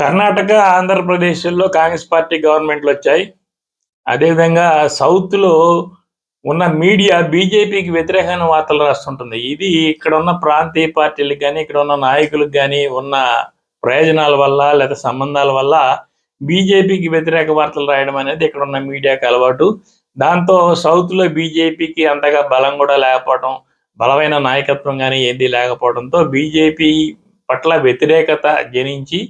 కర్ణాటక ఆంధ్రప్రదేశ్లో కాంగ్రెస్ పార్టీ గవర్నమెంట్లు వచ్చాయి. అదేవిధంగా సౌత్లో ఉన్న మీడియా బీజేపీకి వ్యతిరేకమైన వార్తలు రాస్తుంటుంది. ఇది ఇక్కడ ఉన్న ప్రాంతీయ పార్టీలకు కానీ ఇక్కడ ఉన్న నాయకులకు కానీ ఉన్న ప్రయోజనాల వల్ల లేదా సంబంధాల వల్ల బీజేపీకి వ్యతిరేక వార్తలు రాయడం అనేది ఇక్కడ ఉన్న మీడియాకి అలవాటు. దాంతో సౌత్లో బీజేపీకి అంతగా బలం కూడా లేకపోవడం బలమైన నాయకత్వం కానీ ఏది లేకపోవడంతో బీజేపీ పట్ల వ్యతిరేకత జనించి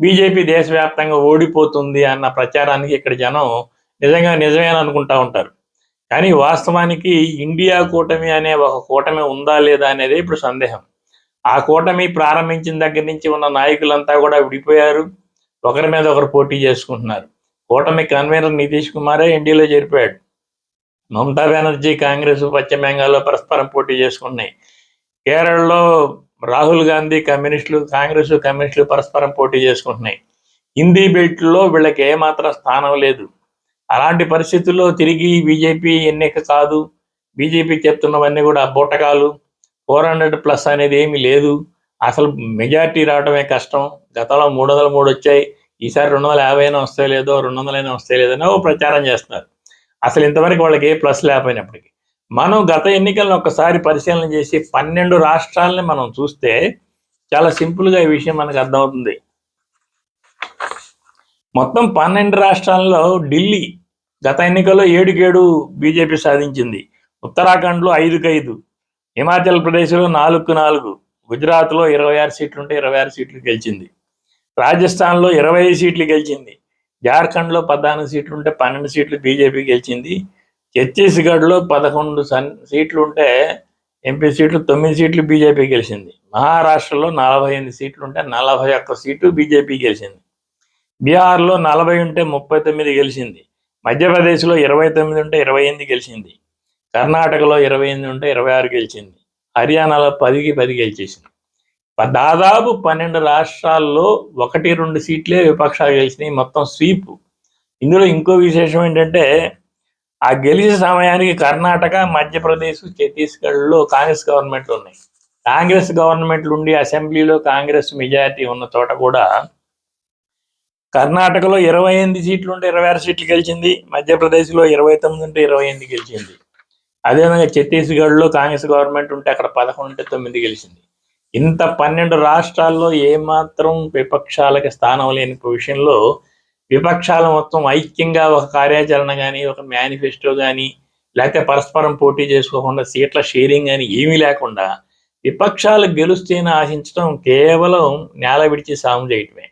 బీజేపీ దేశవ్యాప్తంగా ఓడిపోతుంది అన్న ప్రచారానికి ఇక్కడ జనం నిజంగా నిజమే అని అనుకుంటా ఉంటారు. కానీ వాస్తవానికి ఇండియా కూటమి అనే ఒక కూటమి ఉందా లేదా అనేది ఇప్పుడు సందేహం. ఆ కూటమి ప్రారంభించిన దగ్గర నుంచి ఉన్న నాయకులంతా కూడా విడిపోయారు. ఒకరి మీద ఒకరు పోటీ చేసుకుంటున్నారు. కూటమి కన్వీనర్ నితీష్ కుమారే ఎన్డీలో చేరిపోయాడు. మమతా బెనర్జీ కాంగ్రెస్ పశ్చిమ బెంగాల్లో పరస్పరం పోటీ చేసుకున్నాయి. కేరళలో రాహుల్ గాంధీ కమ్యూనిస్టులు కాంగ్రెస్ కమ్యూనిస్టులు పరస్పరం పోటీ చేసుకుంటున్నాయి. హిందీ బెల్ట్లో వీళ్ళకి ఏమాత్రం స్థానం లేదు. అలాంటి పరిస్థితుల్లో తిరిగి బీజేపీ ఎన్నిక కాదు. బీజేపీ చెప్తున్నవన్నీ కూడా బూటకాలు. ఫోర్ హండ్రెడ్ ప్లస్ అనేది ఏమీ లేదు. అసలు మెజార్టీ రావడమే కష్టం. గతంలో మూడు వందల మూడు వచ్చాయి. ఈసారి రెండు వందల యాభై అయినా వస్తాయి లేదో రెండు వందలైనా వస్తాయి లేదో ఓ ప్రచారం చేస్తున్నారు. అసలు ఇంతవరకు వాళ్ళకి ఏ ప్లస్ లేకపోయినప్పటికీ. మనం గత ఎన్నికలను ఒకసారి పరిశీలన చేసి పన్నెండు రాష్ట్రాలని మనం చూస్తే చాలా సింపుల్గా ఈ విషయం మనకు అర్థమవుతుంది. మొత్తం పన్నెండు రాష్ట్రాల్లో ఢిల్లీ గత ఎన్నికల్లో ఏడుకేడు బీజేపీ సాధించింది. ఉత్తరాఖండ్లో ఐదుకు ఐదు హిమాచల్ ప్రదేశ్లో నాలుగుకు నాలుగు. గుజరాత్లో ఇరవై ఆరు సీట్లు ఉంటే ఇరవై ఆరు సీట్లు గెలిచింది. రాజస్థాన్లో ఇరవై ఐదు సీట్లు గెలిచింది. జార్ఖండ్లో పద్నాలుగు సీట్లు ఉంటే పన్నెండు సీట్లు బీజేపీ గెలిచింది. ఛత్తీస్గఢ్లో పదకొండు సన్ సీట్లు ఉంటే ఎంపీ సీట్లు తొమ్మిది సీట్లు బీజేపీ గెలిచింది. మహారాష్ట్రలో నలభై ఎనిమిది సీట్లు ఉంటే నలభై ఒక్క సీటు బీజేపీ గెలిచింది. బీహార్లో నలభై ఉంటే ముప్పై తొమ్మిది గెలిచింది. మధ్యప్రదేశ్లో ఇరవై తొమ్మిది ఉంటే ఇరవై ఎనిమిది గెలిచింది. కర్ణాటకలో ఇరవై ఎనిమిది ఉంటే ఇరవై ఆరు గెలిచింది. హర్యానాలో పదికి పది గెలిచేసింది. దాదాపు పన్నెండు రాష్ట్రాల్లో ఒకటి రెండు సీట్లే విపక్షాలు గెలిచినాయి. మొత్తం స్వీప్. ఇందులో ఇంకో విశేషం ఏంటంటే ఆ గెలిచే సమయానికి కర్ణాటక మధ్యప్రదేశ్ ఛత్తీస్గఢ్లో కాంగ్రెస్ గవర్నమెంట్లు ఉన్నాయి. కాంగ్రెస్ గవర్నమెంట్లు ఉండి అసెంబ్లీలో కాంగ్రెస్ మెజారిటీ ఉన్న చోట కూడా కర్ణాటకలో ఇరవై ఎనిమిది సీట్లు ఉంటే ఇరవై ఆరు సీట్లు గెలిచింది మధ్యప్రదేశ్లో ఇరవై తొమ్మిది ఉంటే ఇరవై ఎనిమిది గెలిచింది. అదేవిధంగా ఛత్తీస్గఢ్లో కాంగ్రెస్ గవర్నమెంట్ ఉంటే అక్కడ పదకొండు ఉంటే తొమ్మిది గెలిచింది. ఇంత పన్నెండు రాష్ట్రాల్లో ఏమాత్రం విపక్షాలకి స్థానం లేని విషయంలో విపక్షాల మొత్తం ఐక్యంగా ఒక కార్యాచరణ కానీ ఒక మేనిఫెస్టో కానీ లేకపోతే పరస్పరం పోటీ చేసుకోకుండా సీట్ల షేరింగ్ కానీ ఏమీ లేకుండా విపక్షాలు గెలుస్తేనే ఆశించడం కేవలం నేల విడిచి సాము చేయటమే.